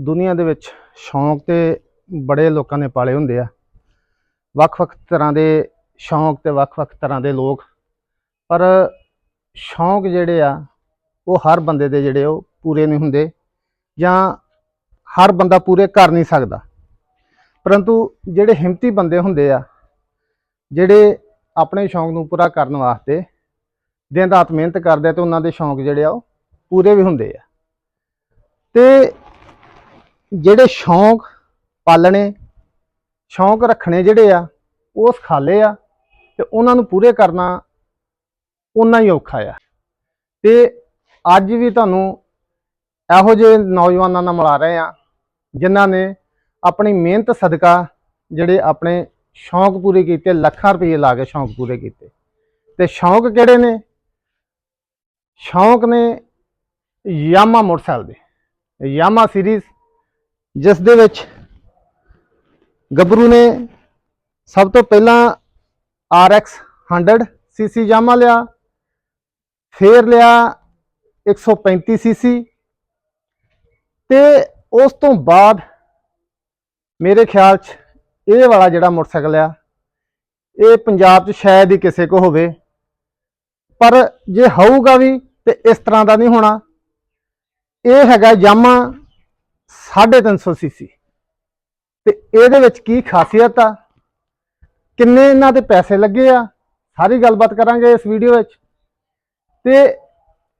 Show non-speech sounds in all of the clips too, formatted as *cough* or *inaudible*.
ਦੁਨੀਆ ਦੇ ਵਿੱਚ ਸ਼ੌਂਕ ਤੇ ਬੜੇ ਲੋਕਾਂ ਨੇ ਪਾਲੇ ਹੁੰਦੇ ਆ। ਵੱਖ-ਵੱਖ ਤਰ੍ਹਾਂ ਦੇ ਸ਼ੌਂਕ ਤੇ ਵੱਖ-ਵੱਖ ਤਰ੍ਹਾਂ ਦੇ ਲੋਕ, ਪਰ ਸ਼ੌਂਕ ਜਿਹੜੇ ਆ, ਉਹ ਹਰ ਬੰਦੇ ਦੇ ਜਿਹੜੇ ਉਹ ਪੂਰੇ ਨਹੀਂ ਹੁੰਦੇ ਜਾਂ ਹਰ ਬੰਦਾ ਪੂਰੇ ਕਰ ਨਹੀਂ ਸਕਦਾ। ਪਰੰਤੂ ਜਿਹੜੇ ਹਿੰਮਤੀ ਬੰਦੇ ਹੁੰਦੇ ਆ, ਜਿਹੜੇ ਆਪਣੇ ਸ਼ੌਂਕ ਨੂੰ ਪੂਰਾ ਕਰਨ ਵਾਸਤੇ ਦਿਨ ਰਾਤ ਮਿਹਨਤ ਕਰਦੇ ਆ ਤੇ ਉਹਨਾਂ ਦੇ ਸ਼ੌਂਕ ਜਿਹੜੇ ਆ, ਉਹ ਪੂਰੇ ਵੀ ਹੁੰਦੇ ਆ। ਤੇ ਜਿਹੜੇ ਸ਼ੌਂਕ ਪਾਲਣੇ, ਸ਼ੌਂਕ ਰੱਖਣੇ ਜਿਹੜੇ ਆ, ਉਹ ਸਖਾਲੇ ਆ। ਤੇ ਉਹਨਾਂ ਨੂੰ ਪੂਰੇ ਕਰਨਾ ਉਨਾ ਹੀ ਔਖਾ ਆ। ਤੇ ਅੱਜ ਵੀ ਤੁਹਾਨੂੰ ਇਹੋ ਜਿਹੇ ਨੌਜਵਾਨਾਂ ਨਾਲ ਮਿਲਾ ਰਹੇ ਆ ਜਿਨ੍ਹਾਂ ਨੇ ਆਪਣੀ ਮਿਹਨਤ ਸਦਕਾ ਜਿਹੜੇ ਆਪਣੇ ਸ਼ੌਂਕ ਪੂਰੇ ਕੀਤੇ, ਲੱਖਾਂ ਰੁਪਏ ਲਾ ਕੇ ਸ਼ੌਂਕ ਪੂਰੇ ਕੀਤੇ। ਤੇ ਸ਼ੌਂਕ ਕਿਹੜੇ ਨੇ? ਸ਼ੌਂਕ ਨੇ ਯਾਮਾ ਮੋਟਰਸਾਈਕਲ ਦੇ। ਯਾਮਾ ਸੀਰੀਜ਼, ਜਿਸ ਦੇ ਵਿੱਚ ਗੱਭਰੂ ਨੇ ਸਭ ਤੋਂ ਪਹਿਲਾਂ RX 100 ਸੀਸੀ ਜਾਮਾ ਲਿਆ, ਫੇਰ ਲਿਆ 135 ਸੀਸੀ ਤੇ ਉਸ ਤੋਂ ਬਾਅਦ ਮੇਰੇ ਖਿਆਲ 'ਚ ਇਹ ਵਾਲਾ ਜਿਹੜਾ ਮੋਟਰਸਾਈਕਲ ਆ, ਇਹ ਪੰਜਾਬ 'ਚ ਸ਼ਾਇਦ ਹੀ ਕਿਸੇ ਕੋ ਹੋਵੇ, ਪਰ ਜੇ ਹੋਊਗਾ ਵੀ ਤੇ ਇਸ ਤਰ੍ਹਾਂ ਦਾ ਨਹੀਂ ਹੋਣਾ। ਇਹ ਹੈਗਾ ਯਾਮਾ 350 ਸੀਸੀ ਤੇ ਇਹਦੇ ਵਿੱਚ ਕੀ ਖਾਸੀਅਤ ਆ? ਕਿੰਨੇ ਇਹਨਾਂ ਦੇ ਪੈਸੇ ਲੱਗੇ ਆ? ਸਾਰੀ ਗੱਲਬਾਤ ਕਰਾਂਗੇ ਇਸ ਵੀਡੀਓ ਵਿੱਚ। ਤੇ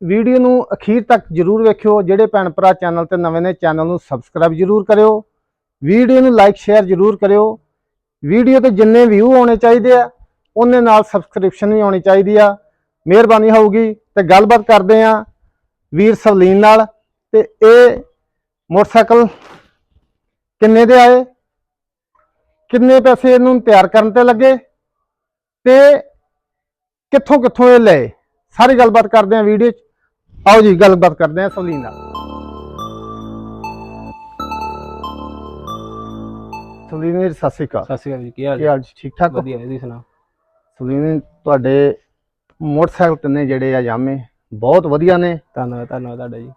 ਵੀਡੀਓ ਨੂੰ ਅਖੀਰ ਤੱਕ ਜਰੂਰ ਵੇਖਿਓ। ਜਿਹੜੇ ਭੈਣ ਭਰਾ ਚੈਨਲ ਤੇ ਨਵੇਂ ਨੇ, ਚੈਨਲ ਨੂੰ ਸਬਸਕ੍ਰਾਈਬ ਜਰੂਰ ਕਰਿਓ। ਵੀਡੀਓ ਨੂੰ ਲਾਈਕ, ਸ਼ੇਅਰ ਜਰੂਰ ਕਰਿਓ। ਵੀਡੀਓ ਤੇ ਜਿੰਨੇ ਵਿਊ ਆਉਣੇ ਚਾਹੀਦੇ ਆ, ਉਹਨੇ ਨਾਲ ਸਬਸਕ੍ਰਿਪਸ਼ਨ ਵੀ ਆਉਣੀ ਚਾਹੀਦੀ ਆ। ਮਿਹਰਬਾਨੀ ਹੋਊਗੀ। ਤੇ ਗੱਲਬਾਤ ਕਰਦੇ ਆ ਵੀਰ ਸਵਲੀਨ ਨਾਲ। ਤੇ ਇਹ ਮੋਟਰਸਾਈਕਲ ਕਿੰਨੇ ਦੇ ਆਏ? ਕਿੰਨੇ ਪੈਸੇ ਇਹਨੂੰ ਤਿਆਰ ਕਰਨ ਤੇ ਲੱਗੇ ਤੇ ਕਿੱਥੋਂ ਕਿੱਥੋਂ ਇਹ ਲਏ? ਸਾਰੀ ਗੱਲਬਾਤ ਕਰਦੇ ਆ ਵੀਡੀਓ 'ਚ। ਆਓ ਜੀ ਗੱਲਬਾਤ ਕਰਦੇ ਆ ਸਵਲੀਨ ਨਾਲ। ਸਵਲੀਨ ਵੀਰ ਸਤਿ ਸ਼੍ਰੀ ਅਕਾਲ। ਸਤਿ ਸ਼੍ਰੀ ਅਕਾਲ ਜੀ ਕੀ ਹਾਲ ਕੀ ਜੀ ਹਾਲ ਜੀ? ਠੀਕ ਠਾਕ ਵਧੀਆ ਜੀ ਸੁਣਾ ਸਵਲੀਨ ਤੁਹਾਡੇ ਮੋਟਰਸਾਈਕਲ ਤਿੰਨੇ ਜਿਹੜੇ ਆ ਜਾਮੇ ਬਹੁਤ ਵਧੀਆ ਨੇ। ਧੰਨਵਾਦ ਧੰਨਵਾਦ ਤੁਹਾਡਾ ਜੀ।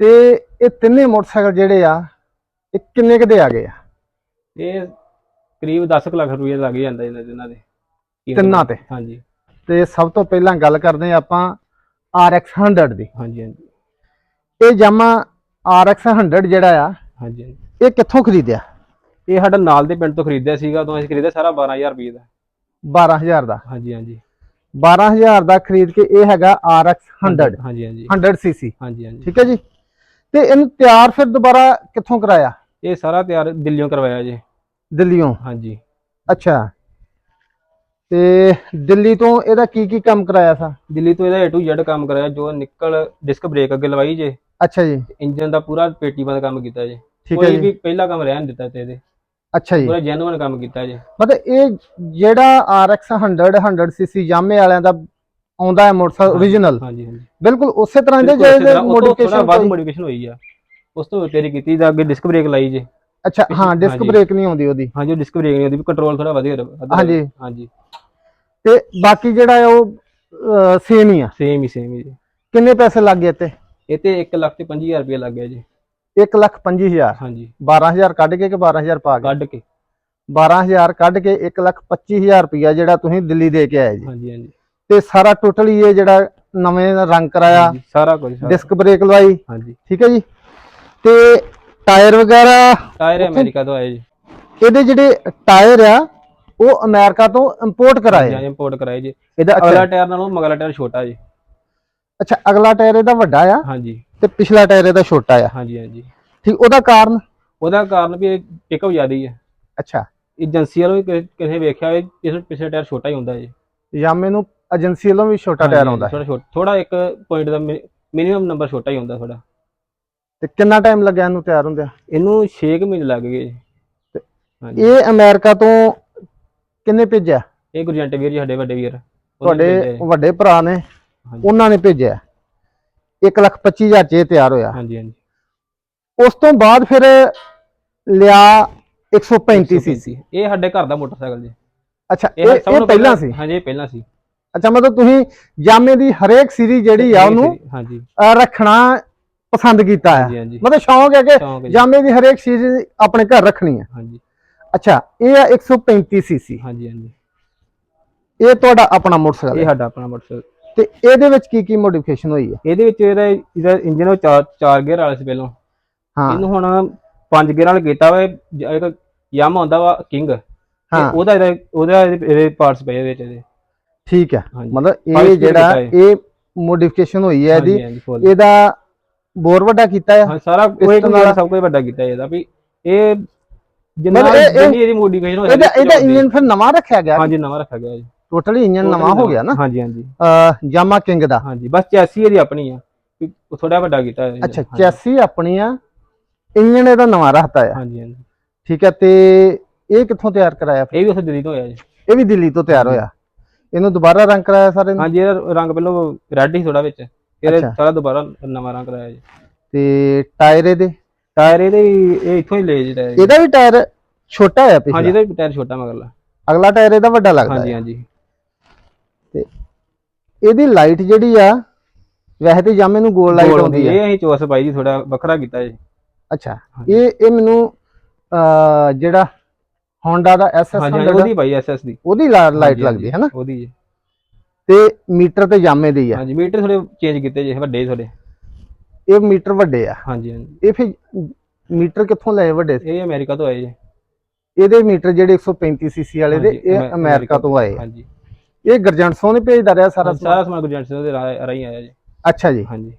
ਤੇ ਇਹ ਤਿੰਨੇ ਮੋਟਰਸਾਈਕਲ ਜਿਹੜੇ ਆ ਇਹ ਕਿੰਨੇ ਕੁ ਦੇ ਆ ਗਏ ਆ? ਇਹ ਕਰੀਬ 10 ਕੁ ਲੱਖ ਰੁਪਏ ਲੱਗ ਜਾਂਦਾ ਇਹਨਾਂ ਦੇ ਇਹਨਾਂ ਦੇ ਤਿੰਨਾਂ ਤੇ? ਹਾਂਜੀ। ਤੇ ਸਭ ਤੋਂ ਪਹਿਲਾਂ ਗੱਲ ਕਰਦੇ ਆ ਆਪਾਂ RX 100 ਦੀ। ਹਾਂਜੀ ਹਾਂਜੀ। ਇਹ ਜਾਮਾ RX 100 ਜਿਹੜਾ ਆ ਹਾਂਜੀ। ਇਹ ਕਿੱਥੋਂ ਖਰੀਦਿਆ? ਇਹ ਸਾਡਾ ਨਾਲ ਦੇ ਪਿੰਡ ਤੋਂ ਖਰੀਦਿਆ ਸੀਗਾ ਉਦੋਂ ਅਸੀਂ ਖਰੀਦਿਆ ਸਾਰਾ 12000 ਰੁਪਏ ਦਾ। 12000 ਦਾ? ਹਾਂਜੀ ਹਾਂਜੀ। 12000 ਦਾ ਖਰੀਦ ਕੇ ਇਹ ਹੈਗਾ RX 100 ਹਾਂਜੀ ਹਾਂਜੀ 100 ਸੀਸੀ ਹਾਂਜੀ ਹਾਂਜੀ। ਠੀਕ ਹੈ ਜੀ? ਤੇ ਇਹਨੂੰ ਤਿਆਰ ਫਿਰ ਦੁਬਾਰਾ ਕਿੱਥੋਂ ਕਰਾਇਆ? ਇਹ ਸਾਰਾ ਤਿਆਰ ਦਿੱਲੀੋਂ ਕਰਵਾਇਆ ਜੀ। ਦਿੱਲੀੋਂ ਹਾਂਜੀ। ਅੱਛਾ। ਤੇ ਦਿੱਲੀ ਤੋਂ ਇਹਦਾ ਕੀ ਕੀ ਕੰਮ ਕਰਾਇਆ ਸਾ? ਦਿੱਲੀ ਤੋਂ ਇਹਦਾ A to Z ਕੰਮ ਕਰਾਇਆ ਜੋ ਨਿਕਲ ਡਿਸਕ ਬ੍ਰੇਕ ਅੱਗੇ ਲਵਾਈ ਜੇ। ਅੱਛਾ ਜੀ। ਇੰਜਨ ਦਾ ਪੂਰਾ ਪੇਟੀ ਬੰਦ ਕੰਮ ਕੀਤਾ ਜੀ। ਠੀਕ ਹੈ ਕੋਈ ਜੀ। ਵੀ ਪਹਿਲਾ ਕੰਮ ਰਹਿਣ ਦਿੱਤਾ ਤੇ ਇਹਦੇ। ਅੱਛਾ ਜੀ। ਪੂਰਾ ਜੈਨੂਇਨ ਕੰਮ ਕੀਤਾ ਜੀ। ਮਤਲਬ ਇਹ ਜਿਹੜਾ RX 100 100 ਸੀਸੀ ਜਾਮੇ ਵਾਲਿਆਂ ਦਾ ਆਉਂਦਾ ਹੈ ਮੋਟਰਸਾਈਕਲ origignal ਹਾਂਜੀ ਹਾਂਜੀ। ਬਿਲਕੁਲ ਉਸੇ ਤਰ੍ਹਾਂ ਦੇ ਬਿਲਕੁਲ ਜਿਹੜੇ ਤਰ੍ਹਾਂ, ਉਹ ਤੋਂ ਥੋੜ੍ਹਾ ਮੋਡੀਫਿਕੇਸ਼ਨ ਵੱਧ ਮੋਡੀਫਿਕੇਸ਼ਨ ਹੋਈ ਆ। ਉਸ ਤੋਂ ਤੇਰੀ ਕੀਤੀ ਤਾਂ ਅੱਗੇ ਡਿਸਕ ਬ੍ਰੇਕ ਲਾਈ ਜੇ। ਅੱਛਾ ਹਾਂ ਡਿਸਕ ਹਾਂਜੀ। ਬ੍ਰੇਕ ਨਹੀਂ ਆਉਂਦੀ ਉਹਦੀ। ਹਾਂਜੀ ਉਹ ਡਿਸਕ ਬ੍ਰੇਕ ਨਹੀਂ ਹੁੰਦੀ ਵੀ ਕੰਟਰੋਲ ਥੋੜਾ ਵਧੀਆ ਰਹੇ- ਹਾਂਜੀ। ਹਾਂਜੀ। ਤੇ ਬਾਕੀ ਜਿਹੜਾ ਹੈ ਉਹ ਸੇਮ ਹੀ ਆ। ਸੇਮ ਹੀ ਸੇਮ ਹੀ ਜੀ। ਕਿੰਨੇ ਪੈਸੇ ਲੱਗ ਗਏ ਤੇ ਇਹ ਤੇ 1 ਲੱਖ ਤੇ 25000 ਰੁਪਏ ਲੱਗ ਗਿਆ ਜੀ। 1 ਲੱਖ 25000 ਹਾਂਜੀ। 12000 ਕੱਢ ਕੇ ਕਿ 12000 ਪਾ ਕੇ? ਕੱਢ ਕੇ। 12000 ਕੱਢ ਕੇ 1 ਲੱਖ 25000 ਰੁਪਇਆ ਜਿਹੜਾ ਤੁਸੀਂ ਦਿੱਲੀ ਦੇ ਕੇ ਆਏ ਜੀ। ਹਾਂਜੀ ਹਾਂਜੀ। ਤੇ ਸਾਰਾ ਟੋਟਲ ਹੀ ਇਹ ਜਿਹੜਾ ਨਵੇਂ ਰੰਗ ਕਰਾਇਆ ਹਾਂਜੀ, ਸਾਰਾ ਕੁਝ ਸਾਰਾ। ਡਿਸਕ ਬ੍ਰੇਕ ਲਵਾਈ। ਹਾਂਜੀ। ਠੀਕ ਹੈ ਜੀ। ਤੇ ਟਾਇਰ ਵਗੈਰਾ? ਟਾਇਰ ਅਮਰੀਕਾ ਤੋਂ ਆਏ ਜੀ। ਇਹਦੇ ਜਿਹੜੇ ਟਾਇਰ ਆ ਉਹ ਅਮਰੀਕਾ ਤੋਂ ਇੰਪੋਰਟ ਕਰਾਏ। ਹਾਂਜੀ ਇੰਪੋਰਟ ਕਰਾਏ ਜੀ। ਇਹਦਾ ਅਗਲਾ ਟਾਇਰ ਨਾਲੋਂ ਮਗਲਾ ਟਾਇਰ ਛੋਟਾ ਜੀ। ਅੱਛਾ ਅਗਲਾ ਟਾਇਰ ਇਹਦਾ ਵੱਡਾ ਆ ਹਾਂਜੀ। ਤੇ ਪਿਛਲਾ ਟਾਇਰ ਇਹਦਾ ਛੋਟਾ ਆ? ਹਾਂਜੀ ਹਾਂਜੀ। ਠੀਕ ਉਹਦਾ ਕਾਰਨ? ਉਹਦਾ ਕਾਰਨ ਵੀ ਪਿਕਅਪ ਜ਼ਿਆਦੀ ਹੈ ਅੱਛਾ। ਏਜੰਸੀ ਵਾਲੋਂ ਵੀ ਕਿਸੇ- ਵੇਖਿਆ ਹੋਵੇ ਇਸ ਪਿਛਲੇ ਟਾਇਰ ਛੋਟਾ ਹੀ ਹੁੰਦਾ ਜੀ। ਯਾਮੇ ਨੂੰ ਏਜੰਸੀ ਵੱਲੋਂ ਵੀ ਛੋਟਾ ਟਾਇਰ ਆਉਂਦਾ ਥੋੜਾ ਥੋੜਾ ਇੱਕ ਪੁਆਇੰਟ ਦਾ ਮਿਨੀਮਮ ਨੰਬਰ ਛੋਟਾ ਹੀ ਹੁੰਦਾ ਥੋੜਾ ਤੇ ਕਿੰਨਾ ਟਾਈਮ ਲੱਗਿਆ ਇਹਨੂੰ ਤਿਆਰ ਹੁੰਦਿਆਂ? ਇਹਨੂੰ 6 ਮਹੀਨੇ ਲੱਗ ਗਏ ਜੀ। ਹਾਂਜੀ। ਇਹ ਅਮਰੀਕਾ ਤੋਂ ਕਿੰਨੇ ਭੇਜਿਆ? ਇਹ ਗੁਰਜੰਟ ਵੀਰ ਜੀ ਸਾਡੇ ਵੱਡੇ ਵੀਰ। ਤੁਹਾਡੇ ਵੱਡੇ ਭਰਾ ਨੇ। ਉਹਨਾਂ ਨੇ ਭੇਜਿਆ। 1 ਲੱਖ 25 ਹਜ਼ਾਰ ਚ ਇਹ ਤਿਆਰ ਹੋਇਆ। ਹਾਂਜੀ ਹਾਂਜੀ। ਉਸ ਤੋਂ ਬਾਅਦ ਫਿਰ ਲਿਆ 135 ਸੀ ਇਹ ਸਾਡੇ ਘਰ ਦਾ ਮੋਟਰਸਾਈਕਲ ਜੀ। ਅੱਛਾ ਇਹ ਇਹ ਪਹਿਲਾਂ ਸੀ। ਹਾਂਜੀ ਇਹ ਪਹਿਲਾਂ ਸੀ। ਅੱਛਾ ਮਤਲਬ ਤੁਸੀਂ ਜਾਮੇ ਦੀ ਹਰੇਕ ਸੀਰੀ ਜਿਹੜੀ ਆ ਉਹਨੂੰ ਹਾਂਜੀ। ਰੱਖਣਾ ਪਸੰਦ ਕੀਤਾ ਹੈ। ਮਤਲਬ ਸ਼ੌਂਕ ਹੈ ਕਿ। ਜਾਮੇ ਦੀ ਹਰੇਕ ਚੀਜ਼ ਆਪਣੇ ਘਰ ਰੱਖਣੀ ਹੈ। ਹਾਂਜੀ। ਅੱਛਾ ਇਹ ਆ 135 ਸੀਸੀ। ਹਾਂਜੀ ਹਾਂਜੀ। ਇਹ ਤੁਹਾਡਾ ਆਪਣਾ ਮੋਟਰਸਾਈਕਲ ਇਹ ਸਾਡਾ ਆਪਣਾ ਮੋਟਰਸਾਈਕਲ। ਤੇ ਇਹਦੇ ਵਿੱਚ ਕੀ ਕੀ ਮੋਡੀਫਿਕੇਸ਼ਨ ਹੋਈ ਹੈ? ਇਹਦੇ ਵਿੱਚ ਇਹਦਾ ਇਹਦਾ ਇੰਜਨ ਉਹ ਚਾਰ ਚਾਰ ਗੇਅਰ ਵਾਲਾ ਸੀ ਪਹਿਲਾਂ। ਹਾਂ। ਇਹਨੂੰ ਹੁਣ ਪੰਜ ਗੇਅਰ ਵਾਲਾ ਕੀਤਾ ਵਾ ਇਹ ਯਾਮਾ ਹੁੰਦਾ ਵਾ ਕਿੰਗ ਹਾਂ। ਉਹਦਾ ਇਹਦਾ ਉਹਦਾ ਇਹਦੇ ਪਾਰਟਸ ਪਏ ਇਹਦੇ ਵਿੱਚ ਇਹਦੇ। ਠੀਕ ਹੈ। ਮਤਲਬ ਇਹ ਜਿਹੜਾ ਇਹ ਮੋਡੀਫਿਕੇਸ਼ਨ ਹੋਈ ਹੈ ਇਹਦੀ। ਇਹਦਾ ਬੋਰ ਵੱਡਾ ਕੀਤਾ ਹਾਂ ਸਾਰਾ ਇਸ ਤੋਂ ਨਾਲ ਸਭ ਕੁਝ ਵੱਡਾ ਕੀਤਾ ਇਹਦਾ ਵੀ ਇਹ ਜਿੰਨਾ ਮਤਲਬ ਇਹ- ਇਹ- ਜਿੰਨੀ ਇਹਦੀ ਮੋਡੀਫਿਕੇਸ਼ਨ ਹੋਈ ਇਹਦਾ ਇਹਦਾ ਇੰਜਨ ਫਿਰ ਨਵਾਂ ਰੱਖਿਆ ਗਿਆ। ਹਾਂਜੀ ਨਵਾਂ ਰੱਖਿਆ ਗਿਆ ਜੀ। ਟੋਟਲੀ ਇੰਜਨ ਨਵਾਂ ਹੋ ਗਿਆ ਨਾ। ਹਾਂਜੀ ਹਾਂਜੀ। ਜਾਮਾ ਕਿੰਗ ਦਾ। ਹਾਂਜੀ ਬਸ ਚੈਸੀ ਇਹਦੀ ਆਪਣੀ ਆ। ਵੀ ਉਹ ਥੋੜਾ ਵੱਡਾ ਕੀਤਾ ਹੈ ਅੱਛਾ ਚੈਸੀ ਆਪਣੀ ਆ। ਇੰਜਨ ਇਹਦਾ ਨਵਾਂ ਰੱਖਤਾ ਆ। ਹਾਂਜੀ ਹਾਂਜੀ। ਠੀਕ ਹੈ ਤੇ ਇਹ ਕਿੱਥੋਂ ਤਿਆਰ ਕਰਾਇਆ ਫਿਰ? ਇਹ ਵੀ ਉਸ ਦਿੱਲੀ ਤੋਂ ਹੋਇਆ ਜੀ। ਇਹ ਵੀ ਦਿੱਲੀ ਤੋਂ ਤਿਆਰ ਹੋਇਆ। ਇਹਨੂੰ ਦੁਬਾਰਾ ਰੰਗ ਕਰਾਇਆ ਸਾਰੇ ਨੂੰ ਹਾਂਜੀ ਇਹਦਾ ਰੰਗ ਪਹਿਲਾਂ ਰੈੱਡ ਹੀ ਥੋੜਾ ਵਿੱਚ। ਫਿਰ ਇਹ ਅੱਛਾ। ਸਾਰਾ ਦੁਬਾਰਾ ਨਵਾਂ ਰੰਗ ਕਰਾਇਆ ਜੀ। ਤੇ ਟਾਇਰ ਇਹਦੇ? ਟਾਇਰ ਇਹਦੇ ਵੀ- ਇਹ ਇੱਥੋਂ ਹੀ ਲੈ ਜੀ ਇਹਦਾ ਵੀ ਟਾਇਰ ਛੋਟਾ ਹੈ ਹਾਂਜੀ ਪਿਛਲਾ ਇਹਦਾ ਵੀ ਟਾਇਰ ਛੋਟਾ ਮਗਰਲਾ। ਅਗਲਾ ਟਾਇਰ ਇਹਦਾ ਵੱਡਾ ਲੱਗਦਾ ਹਾਂਜੀ ਹੈ। ਹਾਂਜੀ। ਇਹਦੀ ਲਾਈਟ ਜਿਹੜੀ ਆ ਵੈਸੇ ਤੇ ਜਾਮੇ ਨੂੰ ਗੋਲ ਲਾਈਟ ਗੋਲ ਆਉਂਦੀ ਹੈ। ਇਹ ਅਸੀਂ ਚੋਸ ਪਾਈ ਜੀ ਥੋੜਾ ਵੱਖਰਾ ਕੀਤਾ ਜੀ। ਅੱਛਾ। ਇਹ ਇਹ ਮੈਨੂੰ ਅਹ, ਜਿਹੜਾ ਹੋਂਡਾ ਦਾ ਐਸਐਸ ਹਾਂਜੀ ਹਾਂਜੀ, ਉਹਦੀ ਪਾਈ ਐਸਐਸ ਦੀ। ਉਹਦੀ ਲਾਈਟ ਹਾਂਜੀ, ਲੱਗਦੀ ਹੈ ਨਾ ਉਹਦੀ ਜੀ। ਤੇ ਮੀਟਰ ਤੇ ਜਾਮੇ ਦੀ ਆ। ਹਾਂਜੀ ਮੀਟਰ ਥੋੜੇ ਚੇਂਜ ਕੀਤੇ ਜੀ ਵੱਡੇ ਥੋੜੇ ਇਹ ਮੀਟਰ ਵੱਡੇ ਆ। ਹਾਂਜੀ ਹਾਂਜੀ। ਇਹ ਫਿਰ ਮੀਟਰ ਕਿੱਥੋਂ ਲਏ ਵੱਡੇ? ਇਹ ਅਮਰੀਕਾ ਤੋਂ ਆਏ ਜੀ। ਇਹਦੇ ਮੀਟਰ ਜਿਹੜੇ 135 ਸੀਸੀ ਵਾਲੇ ਦੇ ਇਹ ਅਮੈ- ਅਮਰੀਕਾ ਤੋਂ ਆਏ ਹਾਂਜੀ। ਇਹ ਗਰਜੰਟਸੋਂ ਨੇ ਭੇਜਦਾ ਰਿਹਾ ਸਾਰਾ ਸਾਰਾ ਸਮਾਨ ਗੁਰਜੰਟ ਸਿੰਘ ਦੇ ਰਾਹੀਂ ਆਇਆ ਜੀ। ਅੱਛਾ ਜੀ। ਹਾਂਜੀ।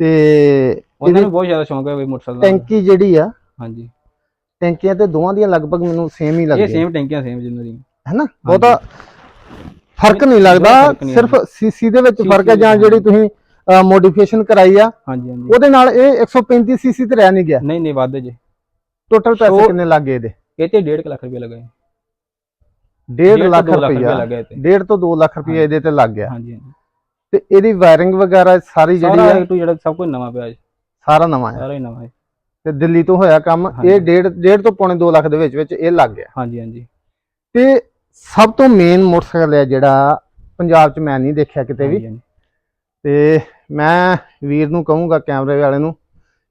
ਤੇ ਉਹਨਾਂ ਨੂੰ ਬਹੁਤ ਜ਼ਿਆਦਾ ਸ਼ੌਂਕ ਹੈ ਵੀ ਮੋਟਰਸਾਈਕਲ ਦਾ ਟੈਂਕੀ ਜਿਹੜੀ ਆ ਹਾਂਜੀ। ਟੈਂਕੀਆਂ ਤੇ ਦੋਵਾਂ ਦੀਆਂ ਲਗਭਗ ਮੈਨੂੰ ਸੇਮ ਹੀ ਇਹ ਲੱਗਦੀਆਂ। ਸੇਮ ਟੈਂਕੀਆਂ ਸੇਮ ਜਿੰਨਾਂ ਦੀ ਹੈਨਾ? ਬਹੁਤਾ ਫ਼ਰਕ ਨਹੀਂ ਲੱਗਦਾ ਬਹੁਤ ਫ਼ਰਕ ਨਹੀਂ ਸਿਰਫ ਸੀਸੀ ਦੇ ਵਿੱਚ ਫ਼ਰਕ ਹੈ ਜਾਂ ਜਿਹੜੀ ਤੁਸੀਂ ਮੋਡੀਫਿਕੇਸ਼ਨ ਕਰਾਈ ਆ। ਹਾਂਜੀ ਹਾਂਜੀ। ਉਹਦੇ ਨਾਲ ਇਹ 135 ਸੀਸੀ ਤੇ ਰਹਿ ਨਹੀਂ ਗਿਆ। ਨਹੀਂ ਨਹੀਂ ਵੱਧ ਜੀ। ਟੋਟਲ ਪੈਸੇ ਕਿੰਨੇ ਲੱਗੇ ਇਹਦੇ? ਇਹ ਤੇ 1.5 ਲੱਖ ਰੁਪਏ ਲੱਗੇ। 1.5 ਲੱਖ ਰੁਪਇਆ ਲੱਗਾ ਇਹ ਤੇ। 1.5 ਤੋਂ 2 ਲੱਖ ਰੁਪਇਆ ਇਹਦੇ ਤੇ ਲੱਗ ਗਿਆ। ਹਾਂਜੀ ਹਾਂਜੀ। ਤੇ ਇਹਦੀ ਵਾਇਰਿੰਗ ਵਗੈਰਾ ਸਾਰੀ ਜਿਹੜੀ A to Z ਸਭ ਕੁਝ ਨਵਾਂ ਪਿਆ ਜੀ। ਸਾਰਾ ਨਵਾਂ ਹੈ। ਸਾਰਾ ਹੀ ਨਵਾਂ ਹੈ। ਤੇ ਦਿੱਲੀ ਤੋਂ ਹੋਇਆ ਕੰਮ ਇਹ ਹਾਂਜੀ। 1.5 1.5 ਤੋਂ ਪੌਣੇ 2 ਲੱਖ ਦੇ ਵਿੱਚ ਵਿੱਚ ਇਹ ਲੱਗ ਗਿਆ। ਹਾਂਜੀ ਹਾਂਜੀ। ਤੇ ਸਭ ਤੋਂ ਮੇਨ ਮੋਟਰਸਾਈਕਲ ਹੈ ਜਿਹੜਾ ਪੰਜਾਬ 'ਚ ਮੈਂ ਨਹੀਂ ਦੇਖਿਆ ਕਿਤੇ ਵੀ। ਤੇ ਮੈਂ ਵੀਰ ਨੂੰ ਕਹੂੰਗਾ ਕੈਮਰੇ ਵਾਲੇ ਨੂੰ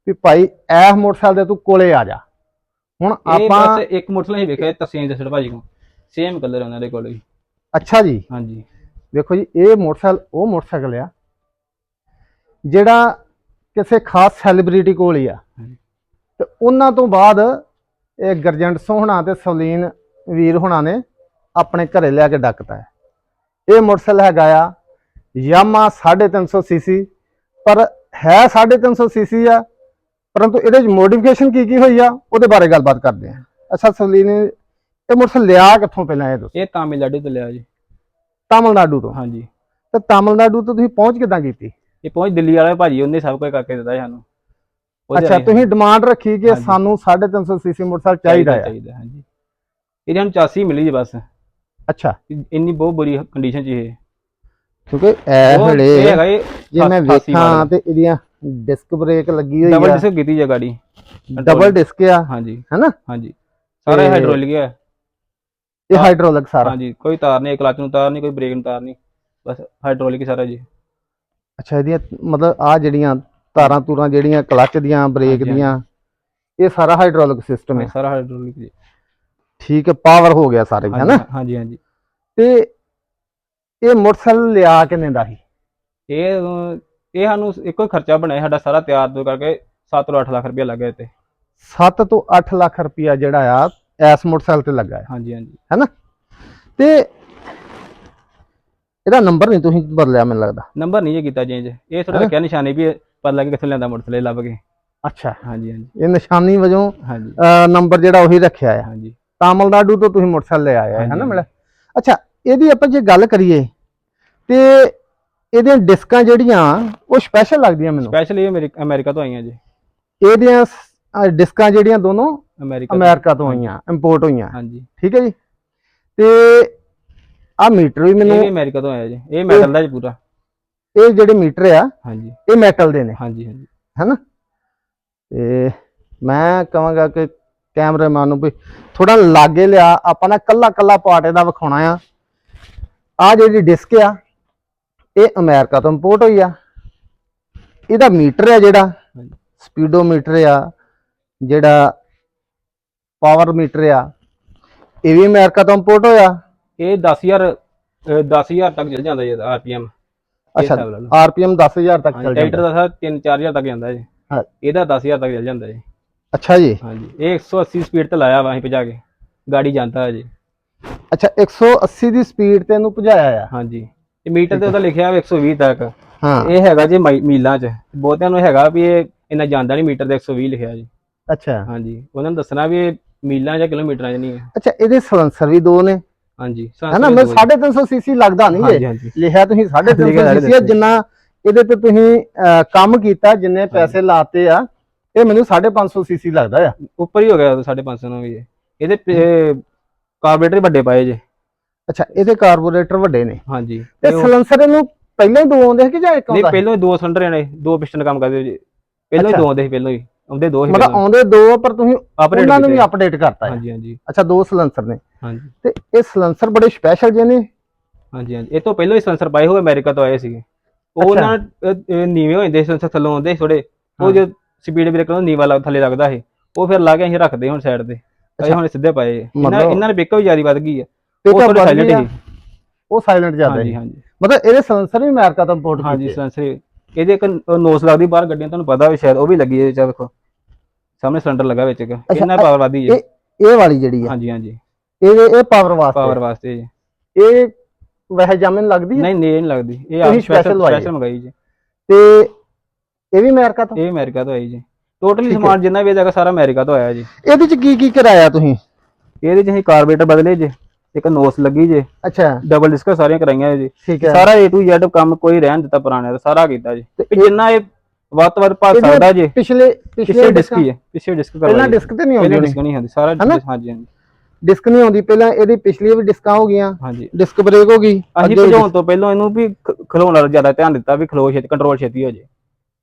ਵੀ ਭਾਈ ਇਹ ਮੋਟਰਸਾਈਕਲ ਦੇ ਤੂੰ ਕੋਲੇ ਆ ਜਾ। ਹੁਣ ਆਪਾਂ ਬਸ ਇੱਕ ਮੋਟਰਸਾਈਕਲ ਹੀ ਵੇਖਿਆ ਤਸੀਮ ਦੇ ਸੜ ਭਾਜੀ ਕੋ ਸੇਮ ਕਲਰ ਉਹਨਾਂ ਦੇ ਕੋਲ ਵੀ। ਅੱਛਾ ਜੀ। ਹਾਂਜੀ। ਵੇਖੋ ਜੀ ਇਹ ਮੋਟਰਸਾਈਕਲ ਉਹ ਮੋਟਰਸਾਈਕਲ ਆ ਜਿਹੜਾ ਕਿਸੇ ਖਾਸ ਸੈਲੀਬ੍ਰਿਟੀ ਕੋਲ ਹੀ ਆ। ਤੇ ਉਹਨਾਂ ਤੋਂ ਬਾਅਦ ਇਹ ਗਰਜੰਟ ਸੋਹਣਾ ਤੇ ਸਵਲੀਨ ਵੀਰ ਹੁਣਾਂ ਨੇ ਆਪਣੇ ਘਰੇ ਲਿਆ ਕੇ ਡੱਕਤਾ ਹੈ। ਇਹ ਮੋਟਰਸਾਈਕਲ ਹੈਗਾ ਆ ਯਾਮਾ 350 ਸੀਸੀ ਪਰ ਹੈ 350 ਸੀਸੀ ਆ ਪਰੰਤੂ ਇਹਦੇ ਵਿੱਚ ਮੋਡੀਫਿਕੇਸ਼ਨ ਕੀ ਕੀ ਹੋਈ ਆ ਉਹਦੇ ਬਾਰੇ ਗੱਲਬਾਤ ਕਰਦੇ ਆ ਅੱਛਾ ਸਵਲੀਨ ਇਹ ਮੋਟਰਸਾਈਕਲ ਲਿਆ ਕਿੱਥੋਂ ਪਹਿਲਾਂ ਇਹ ਦੱਸੋ? ਇਹ ਤਾਮਿਲਨਾਡੂ ਤੋਂ ਲਿਆ ਜੀ। ਤਾਮਿਲਨਾਡੂ ਤੋਂ? ਹਾਂਜੀ। ਤੇ ਤਾਮਿਲਨਾਡੂ ਤੋਂ ਤੁਸੀਂ ਪਹੁੰਚ ਕਿੱਦਾਂ ਕੀਤੀ? ਇਹ ਪਹੁੰਚ ਦਿੱਲੀ ਵਾਲੇ ਭਾਜੀ ਉਹਨੇ ਸਭ ਕੁਝ ਕਰਕੇ ਦਿੱਤਾ ਸਾਨੂੰ। ਅੱਛਾ ਤੁਸੀਂ ਡਿਮਾਂਡ ਰੱਖੀ ਕਿ। ਸਾਨੂੰ 350 ਸੀਸੀ ਮੋਟਰਸਾਈਕਲ ਚਾਹੀਦਾ ਹੈ ਚਾਹੀਦਾ ਹਾਂਜੀ। ਇਹਦੇ ਨੂੰ 84 ਮਿਲੀ ਜੀ ਬਸ। ਅੱਛਾ। ਇੰਨੀ ਬਹੁਤ ਬੁਰੀ ਕੰਡੀਸ਼ਨ ਚ ਇਹ। ਕਿਉਂਕਿ ਇਹ ਉਹ ਵੇਲੇ ਇਹ ਹੈਗਾ ਇਹ ਜੇ ਮੈਂ 88 ਵੇਖਾਂ ਵਾਲਾ। ਤੇ ਇਹਦੀਆਂ ਡਿਸਕ ਬ੍ਰੇਕ ਲੱਗੀ ਹੋਈ ਡਬਲ ਆ। ਡਿਸਕ ਕੀਤੀ ਜੀ ਗਾੜੀ। ਡਬਲ ਡਿਸਕ ਆ। ਹਾਂਜੀ। ਹੈਨਾ? ਹਾਂਜੀ। ਸਾਰਾ ਤੇ- ਹਾਈਡ੍ਰੋਲਿਕ ਹੈ ਇਹ ਹਾਈਡ੍ਰੋਲਿਕ ਸਾਰਾ। ਹਾਂਜੀ। ਕੋਈ ਤਾਰ ਨਹੀਂ ਕਲਚ ਨੂੰ ਤਾਰ ਨਹੀਂ ਕੋਈ ਬ੍ਰੇਕ ਨੂੰ ਤਾਰ ਨਹੀਂ। ਬਸ ਹਾਈਡ੍ਰੋਲਿਕ ਹੀ ਸਾਰਾ ਜੀ। ਅੱਛਾ ਇਹਦੀਆਂ ਮਤਲਬ ਆ ਜਿਹੜੀਆਂ ਤਾਰਾਂ ਤੂਰਾਂ ਜਿਹੜੀਆਂ ਕਲੱਚ ਦੀਆਂ ਬ੍ਰੇਕ ਹਾਂਜੀ, ਦੀਆਂ ਇਹ ਸਾਰਾ ਹਾਈਡ੍ਰੋਲਿਕ ਸਿਸਟਮ ਹੈ ਸਾਰਾ ਹਾਈਡ੍ਰੋਲਿਕ ਜੀ। ਠੀਕ ਹੈ ਪਾਵਰ ਹੋ ਗਿਆ ਸਾਰੇ ਹੈਨਾ? ਹਾਂਜੀ ਹਾਂਜੀ। ਤੇ ਇਹ ਮੋਟਰਸਾਈਕਲ ਲਿਆ ਕਿੰਨੇ ਦਾ ਸੀ? ਇਹ ਇਹ ਸਾਨੂੰ ਇੱਕੋ ਹੀ ਖਰਚਾ ਬਣਾਇਆ ਸਾਡਾ ਸਾਰਾ ਤਿਆਰ ਤੋਂ ਕਰਕੇ 7 ਤੋਂ 8 ਲੱਖ ਰੁਪਏ ਲੱਗਾ ਇਹ ਤੇ। 7 ਤੋਂ 8 ਲੱਖ ਰੁਪਇਆ ਜਿਹੜਾ ਆ ਐਸ ਮੋਟਰਸਾਈਕਲ ਤੇ ਲੱਗਾ ਹੈ ਹਾਂਜੀ ਹਾਂਜੀ। ਤੇ ਇਹਦਾ ਨੰਬਰ ਨਹੀਂ ਤੁਸੀਂ ਬਦਲਿਆ ਮੈਨੂੰ ਲੱਗਦਾ। ਨੰਬਰ ਨਹੀਂ ਜੇ ਕੀਤਾ ਚੇਂਜ ਇਹ ਥੋੜਾ? ਰੱਖਿਆ ਨਿਸ਼ਾਨੀ ਵੀ ਪਤਾ ਲੱਗੇ ਕਿੱਥੋਂ ਲੈਂਦਾ ਮੋਟਰਸਾਈਕਲ ਲੱਭ ਕੇ। ਅੱਛਾ। ਹਾਂਜੀ ਹਾਂਜੀ। ਇਹ ਨਿਸ਼ਾਨੀ ਵਜੋਂ ਹਾਂਜੀ। ਨੰਬਰ ਜਿਹੜਾ ਉਹੀ ਰੱਖਿਆ ਆ। ਹਾਂਜੀ। ਤਾਮਿਲਨਾਡੂ ਤੋਂ ਤੁਸੀਂ ਮੋਟਰਸਾਈਕਲ ਲੈ ਆਏ ਹੈ ਹਾਂਜੀ, ਨਾ ਹਾਂਜੀ। ਮੇਰਾ ਅੱਛਾ ਇਹਦੀ ਆਪਾਂ ਜੇ ਗੱਲ ਕਰੀਏ ਤੇ ਇਹਦੀਆਂ ਡਿਸਕਾਂ ਜਿਹੜੀਆਂ ਉਹ ਸਪੈਸ਼ਲ ਲੱਗਦੀਆਂ ਮੈਨੂੰ। ਸਪੈਸ਼ਲੀ ਅਮਰੀਕਾ ਅਮਰੀਕਾ ਤੋਂ ਆਈਆਂ ਜੀ। ਇਹਦੀਆਂ ਡਿਸਕਾਂ ਜਿਹੜੀਆਂ ਦੋਨੋਂ ਅਮਰੀਕਾ। ਅਮਰੀਕਾ ਤੋਂ ਆਈਆਂ ਇੰਪੋਰਟ ਹੋਈਆਂ। ਹਾਂਜੀ। ਠੀਕ ਹੈ ਜੀ? ਤੇ ਆ ਮੀਟਰ ਵੀ ਇਹ ਮੈਨੂੰ ਅਮਰੀਕਾ ਤੋਂ ਆਇਆ ਜੀ। ਇਹ ਮੈਟਲ ਦਾ ਜੀ ਪੂਰਾ। ਇਹ ਜਿਹੜੇ ਮੀਟਰ ਆ ਹਾਂਜੀ। ਇਹ ਮੈਟਲ ਦੇ ਨੇ। ਹਾਂਜੀ ਹਾਂਜੀ। ਹੈਨਾ ਤੇ ਮੈਂ ਕਹਾਂਗਾ ਕਿ ਕੈਮਰਾਮੈਨ ਨੂੰ ਵੀ ਥੋੜਾ ਲਾਗੇ ਲਿਆ ਆਪਾਂ ਨੇ ਕੱਲਾ ਕੱਲਾ ਪਾਰਟ ਇਹਦਾ ਵਿਖਾਉਣਾ ਆ ਆ ਜਿਹੜੀ ਡਿਸਕ ਆ ਇਹ ਅਮਰੀਕਾ ਤੋਂ ਇੰਪੋਰਟ ਹੋਈ ਆ ਇਹਦਾ ਮੀਟਰ ਹੈ ਜਿਹੜਾ। ਸਪੀਡੋਮੀਟਰ ਆ ਜਿਹੜਾ ਪਾਵਰ ਮੀਟਰ ਆ ਇਹ ਵੀ ਅਮਰੀਕਾ ਤੋਂ ਇੰਪੋਰਟ ਹੋਇਆ ਇਹ 10000 ਅਹ 10000 ਤੱਕ ਚੱਲ ਜਾਂਦਾ ਜੀ ਆਰਪੀਐਮ ਅੱਛਾ ਹਿਸਾਬ ਲਾ ਲਓ। ਆਰਪੀਐਮ 10000 ਤੱਕ ਚੱਲ ਟਰੈਕਟਰ ਜਾਂਦਾ ਦਾ ਸਰ 3-4000 ਤੱਕ ਜਾਂਦਾ ਜੀ ਹਾਂ। ਇਹਦਾ 10000 ਤੱਕ ਚੱਲ ਜਾਂਦਾ ਜੀ ਅੱਛਾ ਜੀ। ਹਾਂਜੀ ਇਹ 180 ਸਪੀਡ ਤੇ ਲਾਇਆ ਵਾ ਅਸੀਂ ਭਜਾ ਕੇ। ਗਾੜੀ ਜਾਂਦਾ ਹੈ ਜੀ। ਅੱਛਾ 180 ਦੀ ਸਪੀਡ ਤੇ ਇਹਨੂੰ ਭਜਾਇਆ ਆ? ਹਾਂਜੀ ਤੇ ਮੀਟਰ ਤੇ ਉਹਦਾ ਲਿਖਿਆ ਹੋਇਆ 120 ਤੱਕ। ਹਾਂ। ਇਹ ਹੈਗਾ ਜੀ ਮਾਈ- ਮੀਲਾਂ 'ਚ। ਬਹੁਤਿਆਂ ਨੂੰ ਹੈਗਾ ਵੀ ਇਹ ਇੰਨਾ ਜਾਂਦਾ ਨਹੀਂ ਮੀਟਰ ਦੇ 120 ਲਿਖਿਆ ਜੀ। ਅੱਛਾ। ਹਾਂਜੀ ਉਹਨਾਂ ਨੂੰ ਦੱਸਣਾ ਵੀ ਇਹ ਮੀਲਾਂ ਜਾਂ ਕਿਲੋਮੀਟਰਾਂ 'ਚ ਨਹੀਂ ਹੈ। ਅੱਛਾ ਇਹਦੇ ਸਲੈਂਸਰ ਵੀ ਦੋ ਨੇ। ਹਾਂਜੀ ਹੈਨਾ ਮੈਂ 350 ਸੀਸੀ ਲੱਗਦਾ ਨਹੀਂ ਹਾਂਜੀ ਇਹ ਲਿਖਿਆ ਤੁਸੀਂ 350 ਲਿਖਿਆ ਸੀਸੀ ਹੈ ਜਿੰਨਾ ਇਹਦੇ ਤੇ ਤੁਸੀਂ ਅਹ, ਕੰਮ ਕੀਤਾ ਜਿੰਨੇ ਪੈਸੇ ਲਾਤੇ ਆ ਇਹ ਮੈਨੂੰ 550 ਸੀਸੀ ਲੱਗਦਾ ਆ। ਉੱਪਰ ਹੀ ਹੋ ਗਿਆ 550 ਨਾਲ ਵੀ ਇਹ। ਇਹਦੇ ਕਾਰਬੋਰੇਟਰ ਵੱਡੇ ਪਾਏ ਜੇ। ਅੱਛਾ ਇਹਦੇ ਕਾਰਬੋਰੇਟਰ ਵੱਡੇ ਨੇ। ਹਾਂਜੀ। ਤੇ ਤੇ ਉਹ- ਸਲੈਂਸਰ ਇਹਨੂੰ ਪਹਿਲਾਂ ਹੀ ਦੋ ਆਉਂਦੇ ਸੀ ਕਿ ਜਾਂ ਇੱਕ ਨਹੀਂ ਆਉਂਦਾ? ਪਹਿਲਾਂ ਹੀ ਦੋ ਸਿਲੰਡਰ ਨੇ ਦੋ ਪਿਸਟਨ ਕੰਮ ਕਰਦੇ ਜੀ ਪਹਿਲਾਂ ਹੀ ਅੱਛਾ। ਦੋ ਆਉਂਦੇ ਸੀ ਪਹਿਲਾਂ ਹੀ। ਆਉਂਦੇ ਦੋ ਸੀ ਮਤਲਬ ਆਉਂਦੇ ਦੋ ਆ, ਪਰ ਤੁਸੀਂ ਆਪਰੇਟ ਉਹਨਾਂ ਨੂੰ ਵੀ ਅਪਡੇਟ ਕਰਤਾ ਹੈ ਹਾਂਜੀ ਹਾਂਜੀ। ਅੱਛਾ ਦੋ ਸਲੈਂਸਰ ਨੇ। ਹਾਂਜੀ। ਤੇ ਇਹ ਸਲੈਂਸਰ ਬੜੇ ਸਪੈਸ਼ਲ ਜਿਹੇ ਨੇ। ਹਾਂਜੀ ਹਾਂਜੀ। ਇਹ ਤੋਂ ਪਹਿਲਾਂ ਹੀ ਸੈਂਸਰ ਪਾਏ ਹੋਏ ਅਮਰੀਕਾ ਤੋਂ ਆਏ ਸੀਗੇ। ਉਹ ਅੱਛਾ। ਉਹਨਾਂ ਅਹ, ਅਹ, ਨੀਵੇਂ ਹੋ ਜਾਂਦੇ ਸੈਂਸਰ ਥੱਲੋਂ ਆਉਂਦੇ ਥੋੜੇ ਉਹ ਹਾਂ। ਜੋ ਸਪੀਡ ਬ੍ਰੇਕਰ ਨੂੰ ਨੀਵਾ ਲੱਗ ਥੱਲੇ ਲੱਗਦਾ ਸੀ ਉਹ ਫਿਰ ਲਾ ਕੇ ਅਸੀਂ ਰੱਖਦੇ ਹੁਣ ਸਾਈਡ ਤੇ। ਅਸੀਂ। ਹੁਣ ਸਿੱਧੇ ਪਾਏ। ਇਹਨਾਂ ਮਤਲਬ- ਇਹਨਾਂ ਨੇ ਪਿਕ ਵੀ ਜ਼ਿਆਦਾ ਵੱਧ ਗਈ ਹੈ ਉਹ ਥੋੜੇ ਵੱਧ ਸਾਇਲੈਂਟ ਗਈ ਆ, ਸੀ। ਉਹ ਸਾਇਲੈਂਟ ਜ਼ਿਆਦਾ ਹਾਂਜੀ ਹੈ ਹਾਂਜੀ। ਮਤਲਬ ਇਹਦੇ ਸਲੈਂਸਰ ਵੀ ਅਮਰੀਕਾ ਤੋਂ ਇੰਪੋਰਟ ਹਾਂਜੀ ਕੀਤੇ ਸੈਂਸਰ ਇਹਦੇ ਇੱਕ ਨੋਸ ਲੱਗਦੀ ਬਾਹਰ ਗੱਡੀਆਂ ਤੁਹਾਨੂੰ ਪਤਾ ਵੀ ਸ਼ਾਇਦ ਉਹ ਵੀ ਲੱਗੀ ਹੈ ਚ ਵੇਖੋ। ਸਾਹਮਣੇ ਸਿਲੰਡਰ ਲੱਗਾ ਵਿੱਚ ਇੱਕ। ਇਹਨਾਂ ਪਾਵਰ ਵਧੀ ਹੈ ਇਹ ਇਹ ਵਾਲੀ ਜਿਹੜੀ ਆ। ਹਾਂਜੀ ਹਾਂਜੀ। ਇਹ ਇਹ ਪਾਵਰ ਵਾਸਤੇ। ਪਾਵਰ ਵਾਸਤੇ ਜੀ। ਇਹ ਵੈਸੇ ਜਾਮਨ ਲੱਗਦੀ ਹੈ ਨਹੀਂ ਨਹੀਂ ਇਹ ਨਹੀਂ ਲੱਗਦੀ। ਇਹ ਤੁਸੀਂ ਆਪ special ਸਪੈਸ਼ਲ ਲਵਾਈ ਹੈ। ਸਪੈਸ਼ਲ ਮੰਗਾਈ ਜੀ। ਤੇ ਇਹ ਵੀ ਅਮਰੀਕਾ ਤੋਂ? ਇਹ ਅਮਰੀਕਾ ਤੋਂ ਆਈ ਜੀ। ਟੋਟਲੀ। ਸਮਾਨ ਜਿੰਨਾ ਵੀ ਇਹਦਾ ਸਾਰਾ ਅਮਰੀਕਾ ਤੋਂ ਆਇਆ ਜੀ। ਇਹਦੇ ਚ ਕੀ ਕੀ ਕਰਾਇਆ ਤੁਸੀਂ? ਇਹਦੇ ਚ ਅਸੀਂ ਕਾਰਬੇਟਰ ਬਦਲੇ ਜੇ ਇੱਕ ਨੋਸ ਲੱਗੀ ਜੇ ਅੱਛਾ। ਡਬਲ ਡਿਸਕ ਸਾਰੀਆਂ ਕਰਾਈਆਂ ਜੀ। ਠੀਕ ਹੈ। ਸਾਰਾ A to Z ਕੰਮ ਕੋਈ ਰਹਿਣ ਦਿੱਤਾ ਪੁਰਾਣੇ ਦਾ ਸਾਰਾ ਕੀਤਾ ਜੀ। ਤੇ ਜਿੰਨਾ ਇਹ ਵੱਧ ਤੋਂ ਵੱਧ ਭਰ ਇਹਦੇ ਸਕਦਾ ਜੀ ਪਿਛਲੇ ਪਿੱਛੇ ਪਿਛਲੇ ਡਿਸਕ ਹੀ ਹੈ ਪਿੱਛੇ ਡਿਸਕ ਪਹਿਲਾਂ ਕਰਵਾਈ ਡਿਸਕ ਤੇ ਨਹੀਂ ਆਉਂਦੀ ਪਹਿਲਾਂ ਡਿਸਕ ਨਹੀਂ ਹੁੰਦੀ ਸਾਰਾ ਹਨਾ? ਹਾਂਜੀ ਹਾਂਜੀ। ਡਿਸਕ ਨਹੀਂ ਆਉਂਦੀ ਪਹਿਲਾਂ ਇਹਦੀ ਪਿਛਲੀ ਵੀ ਡਿਸਕਾਂ ਹੋ ਗਈਆਂ ਹਾਂਜੀ। ਡਿਸਕ ਬ੍ਰੇਕ ਹੋ ਗਈ ਅਸੀਂ ਅੱਗੇ ਵੀ ਭਜਾਉਣ ਤੋਂ ਪਹਿਲਾਂ ਇਹਨੂੰ ਵੀ ਖ- ਖਿਲਾਉਣ ਵਾਲਾ ਜ਼ਿਆਦਾ ਧਿਆਨ ਦਿੱਤਾ ਵੀ ਖਲੋ ਛੇਤੀ ਕੰਟਰੋਲ ਛੇਤੀ ਹੋ ਜੇ।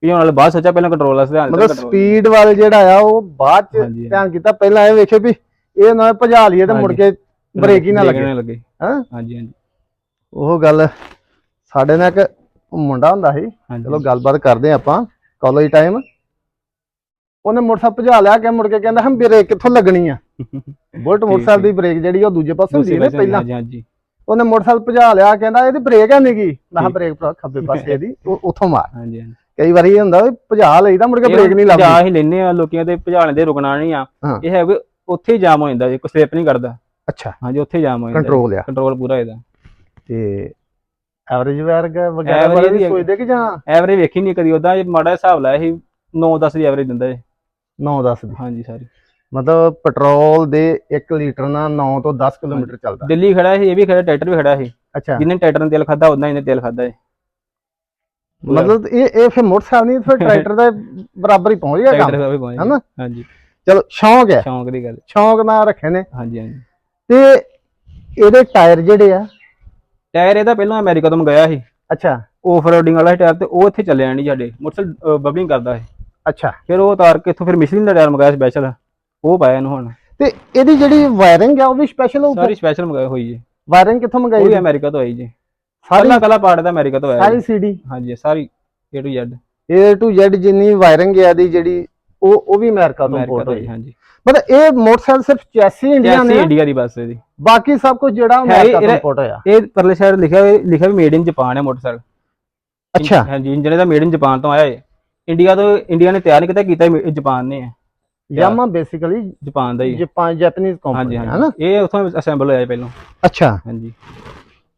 ਭਜਾਉਣ ਵਾਲੇ ਬਾਅਦ ਸੋਚਿਆ ਪਹਿਲਾਂ ਕੰਟਰੋਲ ਵਾਸਤੇ ਧਿਆਨ ਦਿੱਤਾ ਮਤਲਬ ਸਪੀਡ ਵੱਲ ਜਿਹੜਾ ਆ ਉਹ ਬਾਅਦ ਚ ਹਾਂਜੀ, ਧਿਆਨ ਕੀਤਾ ਪਹਿਲਾਂ ਇਹ ਵੇਖੇ ਵੀ ਇਹ ਨਾ ਭਜਾ ਲਈਏ ਤੇ ਮੁੜ ਕੇ ਬ੍ਰੇਕ ਹੀ ਨਾ ਲੱਗੇ। ਲੱਗੇ। ਹਾਂ? ਹਾਂਜੀ ਹਾਂਜੀ। ਉਹ ਗੱਲ ਸਾਡੇ ਨਾਲ ਇੱਕ ਮੁੰਡਾ ਹੁੰਦਾ ਸੀ। ਹਾਂਜੀ। ਚਲੋ ਗੱਲਬਾਤ ਕਰਦੇ ਹਾਂ ਆਪਾਂ ਕਾਲਜ ਟਾਈਮ ਉਹਨੇ ਮੋਟਰਸਾਈਕਲ ਭਜਾ ਲਿਆ ਕਿ ਮੁੜ ਕੇ ਕਹਿੰਦਾ ਹਮ ਬ੍ਰੇਕ ਕਿੱਥੋਂ ਲੱਗਣੀ ਆ? *laughs* ਬੁਲਟ ਮੋਟਰਸਾਈਕਲ ਦੀ ਬ੍ਰੇਕ ਜਿਹੜੀ ਉਹ ਦੂਜੇ ਪਾਸੇ ਹੁੰਦੀ ਦੂਸਰੇ ਹੈ ਨਾ ਪਹਿਲਾਂ। ਹਾਂਜੀ ਹਾਂਜੀ। ਉਹਨੇ ਮੋਟਰਸਾਈਕਲ ਭਜਾ ਲਿਆ ਕਹਿੰਦਾ ਇਹਦੀ ਬ੍ਰੇਕ ਹੈ ਨਹੀਂਗੀ ਮੈਂ ਕਿਹਾ। ਬ੍ਰੇਕ ਭਰਾ ਖੱਬੇ ਪਾਸੇ *laughs* ਇਹਦੀ ਉਹ ਉੱਥੋਂ ਮਾਰ। ਹਾਂਜੀ ਹਾਂਜੀ। ਕਈ ਵਾਰੀ ਇਹ ਹੁੰਦਾ ਵੀ ਭਜਾ ਲਈਦਾ ਮੁੜ ਕੇ ਬ੍ਰੇਕ ਨਹੀਂ ਜਾ ਲੱਗਦੀ ਹੀ ਲੈਨੇ ਆ ਲੋਕੀਆਂ ਦੇ ਭਜਾਣ ਦੇ ਰੁਕਣਾ ਨਹੀਂ ਆ। ਹਾਂ। ਇਹ ਹੈ ਵੀ ਉੱਥੇ ਹੀ ਜਾਮ ਹੋ ਜਾਂਦਾ ਜੇ ਕੋਈ ਸਲਿੱਪ ਨਹੀਂ ਕਰਦਾ ਅੱਛਾ। ਹਾਂਜੀ ਉੱਥੇ ਜਾਮ ਹੋ ਜਾਂਦਾ। ਕੰਟਰੋਲ ਆ। ਕੰਟਰੋਲ ਪੂਰਾ ਇਹਦਾ। ਤੇ ਐਵਰੇਜ ਵਰਗ ਵਗੈਰਾ Average ਬਾਰੇ ਵੀ ਸੋਚਦੇ ਕਿ ਜਾਂ? ਐਵਰੇਜ ਵੇਖੀ ਨਹੀਂ ਕਦੀ ਉਹਦਾ ਮਾੜਾ ਜਿਹਾ ਹਿਸਾਬ ਲਾਇਆ ਸੀ 9-10 ਦੀ ਐਵਰੇਜ ਦਿੰਦਾ ਜੀ 9 10 ਦੀ। ਹਾਂਜੀ ਸਾਰੀ। ਮਤਲਬ ਪੈਟਰੋਲ ਦੇ 1 ਲੀਟਰ ਨਾਲ 9 ਤੋਂ 10 ਕਿਲੋਮੀਟਰ ਚੱਲਦਾ। ਦਿੱਲੀ ਖੜਾ ਸੀ ਇਹ ਵੀ ਖੜਾ ਟਰੈਕਟਰ ਵੀ ਖੜਾ ਸੀ ਅੱਛਾ। ਜਿੰਨੇ ਟਰੈਕਟਰ ਨੇ ਤੇਲ ਖਾਦਾ ਉਹਨਾਂ ਇਹਨੇ ਤੇਲ ਖਾਦਾ ਹੈ ਮਤਲਬ ਇਹ ਇਹ ਫਿਰ ਮੋਟਰਸਾਈਕਲ ਨਹੀਂ ਫਿਰ ਟਰੈਕਟਰ ਦੇ ਬਰਾਬਰ ਹੀ ਪਹੁੰਚ ਗਿਆ ਟਰੈਕਟਰ ਕੰਮ ਦਾ ਪਹੁੰਚ ਹਨਾ? ਹਾਂਜੀ। ਚਲੋ ਸ਼ੌਂਕ ਹੈ। ਸ਼ੌਂਕ ਦੀ ਗੱਲ। ਸ਼ੌਂਕ ਨਾਲ ਰੱਖੇ ਨੇ। ਹਾਂਜੀ ਹਾਂਜੀ। ਤੇ ਇਹਦੇ ਟਾਇਰ ਜਿਹੜੇ ਆ? ਟਾਇਰ ਇਹਦਾ ਪਹਿਲਾਂ ਅਮਰੀਕਾ ਤੋਂ ਮੰਗਾਇਆ ਸੀ। ਅੱਛਾ। ਆਫ ਰੋਡਿੰਗ ਵਾਲਾ ਸੀ ਟਾਇਰ ਤੇ ਉਹ ਇੱਥੇ ਚੱਲਿਆ ਨਹੀਂ ਸਾਡੇ। ਮੋਟਰਸਾਈਕਲ ਬਬਲਿੰਗ ਕਰਦਾ ਹੈ ਅੱਛਾ। ਫਿਰ ਉਹ ਉਤਾਰ ਕੇ ਇੱਥੋਂ ਫਿਰ ਮਿਸ਼ਲਿਨ ਦਾ ਟਾਇਰ ਮੰਗਾਇਆ ਸਪੈਸ਼ਲ ਉਹ ਪਾਇਆ ਇਹਨੂੰ ਹੁਣ। ਤੇ ਇਹਦੀ ਜਿਹੜੀ ਵਾਇਰਿੰਗ ਆ ਉਹ ਵੀ ਸਪੈਸ਼ਲ ਹੋਊ ਸਾਰੀ ਸਪੈਸ਼ਲ ਮੰਗਾਈ ਹੋਈ ਹੈ। ਵਾਇਰਿੰਗ ਕਿੱਥੋਂ ਉਹ ਮੰਗਾਈ ਜੀ? ਅਮਰੀਕਾ ਤੋਂ ਆਈ ਜੀ। ਸਾਰੀ ਕੱਲਾ ਕੱਲਾ ਪਾਰਟ ਦਾ ਅਮਰੀਕਾ ਤੋਂ ਆਇਆ ਸਾਰੀ। ਸੀਡੀ ਹਾਂਜੀ ਸਾਰੀ A to Z A to Z ਜਿੰਨੀ ਵਾਇਰਿੰਗ ਹੈ ਦੀ ਜਿਹੜੀ ਉਹ ਉਹ ਵੀ ਅਮਰੀਕਾ ਤੋਂ ਇੰਪੋਰਟ ਹੋਈ। ਹਾਂਜੀ। ਮਤਲਬ ਇਹ ਮੋਟਰਸਾਈਕਲ ਸਿਰਫ ਚੈਸੀ ਇੰਡੀਆ ਚੈਸੀ ਨੇ? ਇੰਡੀਆ ਦੀ ਬੱਸ ਇਹਦੀ ਬਾਕੀ ਸਭ ਕੁਝ ਜਿਹੜਾ ਅਮਰੀਕਾ ਤੋਂ ਇਹਦਾ- ਇੰਪੋਰਟ ਹੋਇਆ। ਇਹ ਪਰਲੇ ਸਾਈਡ ਲਿਖਿਆ ਹੋਇਆ ਲਿਖਿਆ ਵੀ ਮੇਡ ਇਨ ਜਾਪਾਨ ਹੈ ਮੋਟਰਸਾਈਕਲ। ਅੱਛਾ। ਹਾਂਜੀ ਇੰਜਨ ਦਾ ਮੇਡ ਇਨ ਜਾਪਾਨ ਤੋਂ ਆਇਆ ਹੈ ਇੰਡੀਆ ਤੋਂ ਇੰਡੀਆ ਨੇ ਤਿਆਰ ਨਹੀਂ ਕੀਤਾ ਕੀਤਾ ਜਾਪਾਨ ਨੇ ਹੈ ਯਾਮਾ ਬੇਸਿਕਲੀ ਜਾਪਾਨ ਦਾ ਹੀ। ਜਾਪਾਨ ਜੈਪਨੀਜ਼ ਕੰਪਨੀ ਹੈ ਨਾ ਇਹ ਉਥੋਂ ਅਸੈਂਬਲ ਹੋਇਆ ਪਹਿਲਾਂ। ਅੱਛਾ। ਹਾਂਜੀ।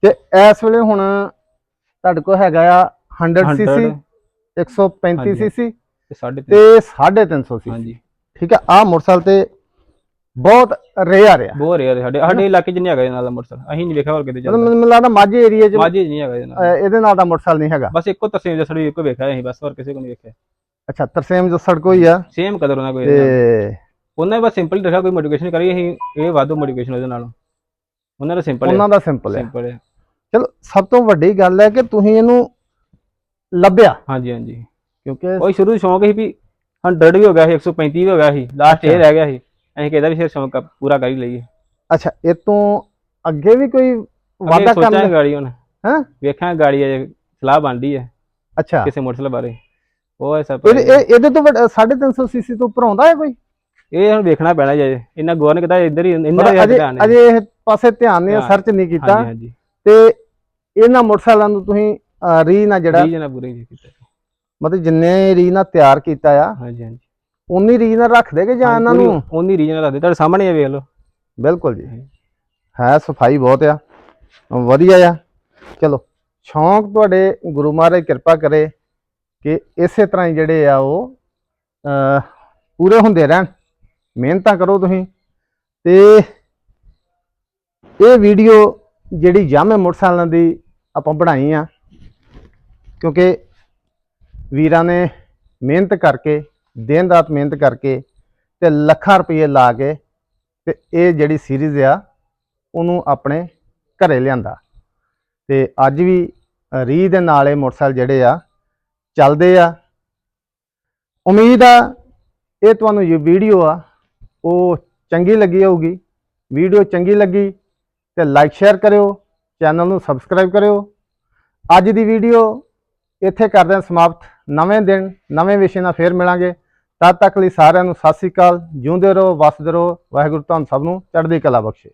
ਤੇ ਇਸ ਵੇਲੇ ਹੁਣ ਤੁਹਾਡੇ ਕੋਲ ਹੈਗਾ ਆ 100 ਸੀਸੀ 100 135 ਹਾਂਜੀ। ਸੀਸੀ ਤੇ 3.5 ਤੇ 350 ਸੀਸੀ ਹਾਂਜੀ। ਠੀਕ ਹੈ ਆ ਮੋਟਰਸਾਈਕਲ ਤੇ ਬਹੁਤ ਰੇਅਰ ਆ ਬਹੁਤ ਰੇਅਰ ਸਾਡੇ ਸਾਡੇ ਇਲਾਕੇ 'ਚ ਨਹੀਂ ਹੈਗਾ ਇਹ ਨਾਲ ਦਾ ਮੋਟਰਸਾਈਕਲ। ਅਸੀਂ ਨਹੀਂ ਵੇਖਿਆ ਹੋਰ ਕਿਤੇ ਚੱਲਦਾ ਮੈਨੂੰ ਲੱਗਦਾ ਮਾਝੇ ਏਰੀਆ 'ਚ ਮਾਝੇ ਨਹੀਂ ਹੈਗਾ ਇਹ ਨਾਲ। ਅਹ, ਇਹਦੇ ਨਾਲ ਦਾ ਮੋਟਰਸਾਈਕਲ ਨਹੀਂ ਹੈਗਾ। ਬਸ ਇੱਕੋ ਤਸਵੀਰ ਜਸੜੀ ਇੱਕੋ ਵੇਖਿਆ ਅਸੀਂ ਬਸ ਹੋਰ ਕਿਸੇ ਕੋਲ ਨਹੀਂ ਵੇਖਿਆ। ਅੱਛਾ ਤਰਸੇਮ ਜੋ ਸੜਕੋ ਹੀ ਆ। ਸੇਮ ਕਲਰ ਉਹਨਾਂ ਕੋਈ ਇਹਦੇ। ਤੇ ਉਹਨਾਂ ਬਸ ਸਿੰਪਲ ਰੱਖਿਆ ਕੋਈ ਮੋਡੀਫਿਕੇਸ਼ਨ ਕਰੀ ਅਸੀਂ ਇਹ ਵਾਧੂ ਮੋਡੀਫਿਕੇਸ਼ਨ ਉਹਦੇ ਨਾਲ। ਉਹਨਾਂ ਦਾ ਸਿੰਪਲ ਉਹਨਾਂ ਦਾ ਸਿੰਪਲ ਹੈ ਸਿੰਪਲ ਹੈ ਚਲੋ ਸਭ ਤੋਂ ਵੱਡੀ ਗੱਲ ਹੈ ਕਿ ਤੁਸੀਂ ਇਹਨੂੰ ਲੱਭਿਆ। ਹਾਂਜੀ ਹਾਂਜੀ। ਕਿਉਂਕਿ ਉਹ ਸ਼ੁਰੂ ਤੋਂ ਸ਼ੌਂਕ ਸੀ ਵੀ 100 ਵੀ ਹੋ ਗਿਆ ਸੀ 135 ਵੀ ਹੋ ਗਿਆ ਸੀ ਲਾਸਟ ਇਹ। ਰਹਿ ਗਿਆ ਸੀ। ਅਸੀਂ ਕਹਿੰਦਾ ਵੀ ਫਿਰ ਸ਼ੌਂਕ ਪੂਰਾ ਕਰ ਹੀ ਲਈਏ। ਅੱਛਾ ਇਹ ਤੋਂ ਅੱਗੇ ਵੀ ਕੋਈ ਵਾਅਦਾ ਕਰਨ ਗਾੜੀ ਹੁਣ। ਹੈਂ? ਵੇਖਾਂਗੇ ਗਾੜੀ ਅਜੇ ਸਲਾਹ ਬਣਦੀ ਹੈ ਅੱਛਾ। ਕਿਸੇ ਮੋਟਰਸਾਈਕਲ ਬਾਰੇ। ਉਹ ਹੈ ਸਭ ਇਹ ਇਹ- ਇਹਦੇ ਤੋਂ 350 ਸੀਸੀ ਤੋਂ ਉੱਪਰ ਆਉਂਦਾ ਹੈ ਕੋਈ? ਇਹ ਹੁਣ ਵੇਖਣਾ ਪੈਣਾ ਜੇ ਇਹਨਾਂ ਗੌਰ ਨੇ ਕਿਹਾ ਇੱਧਰ ਹੀ ਇਹਨਾਂ ਦੇ ਅਜੇ ਧਿਆਨ ਪਾਸੇ ਧਿਆਨ ਨਹੀਂ। ਸਰਚ ਨਹੀਂ ਕੀਤਾ। ਹਾਂਜੀ ਹਾਂਜੀ। ਤੇ ਇਹਨਾਂ ਮੋਟਰਸਾਈਕਲਾਂ ਨੂੰ ਤੁਸੀਂ ਰੀ ਨਾਲ ਜਿਹੜਾ ਜੀ ਜਨਾ ਪੂਰੇ ਜੀ ਕੀਤਾ ਮਤਲਬ ਜਿੰਨੇ ਰੀ ਨਾਲ ਤਿਆਰ ਕੀਤਾ ਆ ਹਾਂਜੀ ਹਾਂਜੀ। ਉਨੀ ਰੀ ਨਾਲ ਰੱਖ ਦੇਗੇ ਜਾਂ ਇਹਨਾਂ ਨੂੰ? ਉਹਨੀ ਰੀਜਨ ਰੱਖਦੇ। ਤੁਹਾਡੇ ਸਾਹਮਣੇ ਆ ਵੇਖ ਲਓ। ਬਿਲਕੁਲ ਜੀ। ਹੈ ਸਫ਼ਾਈ ਬਹੁਤ ਆ। ਵਧੀਆ ਆ। ਚਲੋ ਸ਼ੌਂਕ ਤੁਹਾਡੇ ਗੁਰੂ ਮਹਾਰਾਜ ਕਿਰਪਾ ਕਰੇ ਕਿ ਇਸੇ ਤਰ੍ਹਾਂ ਹੀ ਜਿਹੜੇ ਆ ਉਹ ਪੂਰੇ ਹੁੰਦੇ ਰਹਿਣ। ਮਿਹਨਤਾਂ ਕਰੋ ਤੁਸੀਂ। ਤੇ ਇਹ ਵੀਡੀਓ ਜਿਹੜੀ ਜਾਮੇ ਮੋਟਰਸਾਈਕਲਾਂ ਦੀ ਆਪਾਂ ਬਣਾਈ ਆ ਕਿਉਂਕਿ ਵੀਰਾਂ ਨੇ ਮਿਹਨਤ ਕਰਕੇ ਦਿਨ ਰਾਤ ਮਿਹਨਤ ਕਰਕੇ ਤੇ ਲੱਖਾਂ ਰੁਪਏ ਲਾ ਕੇ ਤੇ ਇਹ ਜਿਹੜੀ ਸੀਰੀਜ਼ ਆ ਉਹਨੂੰ ਆਪਣੇ ਘਰੇ ਲਿਆਂਦਾ। ਤੇ ਅੱਜ ਵੀ ਅ, ਰੀ ਦੇ ਨਾਲ ਇਹ ਮੋਟਰਸਾਈਕਲ ਜਿਹੜੇ ਆ ਚੱਲਦੇ ਆ। ਉਮੀਦ ਆ ਇਹ ਤੁਹਾਨੂੰ ਇਹ ਵੀਡੀਓ ਆ ਉਹ ਚੰਗੀ ਲੱਗੀ ਹੋਊਗੀ। ਵੀਡੀਓ ਚੰਗੀ ਲੱਗੀ ਤੇ ਲਾਈਕ ਸ਼ੇਅਰ ਕਰਿਓ ਚੈਨਲ ਨੂੰ ਸਬਸਕ੍ਰਾਈਬ ਕਰਿਓ। ਅੱਜ ਦੀ ਵੀਡੀਓ ਇੱਥੇ ਕਰਦੇ ਹਾਂ ਸਮਾਪਤ। ਨਵੇਂ ਦਿਨ, ਨਵੇਂ ਵਿਸ਼ੇ ਨਾਲ ਫੇਰ ਮਿਲਾਂਗੇ। ਤਦ ਤੱਕ ਲਈ ਸਾਰਿਆਂ ਨੂੰ ਸਤਿ ਸ੍ਰੀ ਅਕਾਲ। ਜਿਉਂਦੇ ਰਹੋ, ਵਸਦੇ ਰਹੋ। ਵਾਹਿਗੁਰੂ ਤੁਹਾਨੂੰ ਸਭ ਨੂੰ ਚੜ੍ਹਦੀ ਕਲਾ ਬਖਸ਼ੇ।